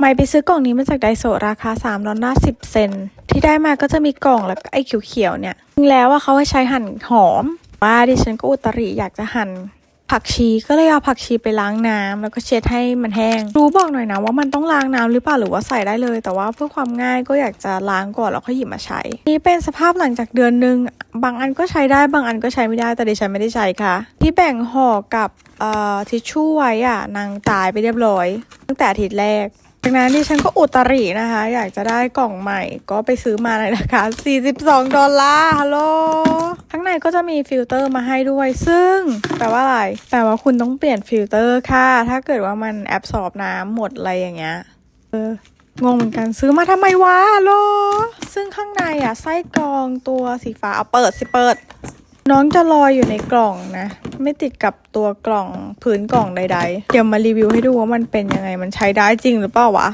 ไม่ไปซื้อกล่องนี้มาจากไดโซราคา3ดอลลาร์10 เซนที่ได้มาก็จะมีกล่องแล้วก็ไอ้เขียวๆเนี่ยจริงแล้วว่าเขาให้ใช้หั่นหอม ว่าดิฉันก็อุตริอยากจะหั่นผักชีก็เลยเอาผักชีไปล้างน้ำแล้วก็เช็ดให้มันแห้ง รู้บอกหน่อยนะว่ามันต้องล้างน้ำหรือเปล่าหรือว่าใส่ได้เลย แต่ว่าเพื่อความง่ายก็อยากจะล้างก่อนแล้วค่อยหยิบมาใช้ นี่เป็นสภาพหลังจากเดือนหนึ่งบางอันก็ใช้ได้บางอันก็ใช้ไม่ได้แต่ดิฉันไม่ได้ใช้ค่ะ ที่แบ่งห่อกับอ่อทิชชู่ไว้อะนางตายไปเรียบร้อย ตั้งแต่อาทิตย์แรก จากนั้นดิฉันก็อุตรินะคะ อยากจะได้กล่องใหม่ก็ไปซื้อมาในราคา 42 ดอลลาร์ฮัลโหลข้างในก็จะมีฟิลเตอร์มาให้ด้วย ซึ่งแปลว่าอะไร แปลว่าคุณต้องเปลี่ยนฟิลเตอร์ค่ะ ถ้าเกิดว่ามันแอบสอบน้ำหมดอะไรอย่างเงี้ย เอองงเหมือนกันซื้อมาทำไมวะฮัลโหลซึ่งข้างในอะไส้กรองตัวสีฟ้าเอาเปิดสิเปิด น้องจะลอยอยู่ในกล่องนะ ไม่ติดกับตัวกล่องพื้นกล่องใดๆ เดี๋ยวมารีวิวให้ดูว่ามันเป็นยังไง มันใช้ได้จริงหรือเปล่าวะ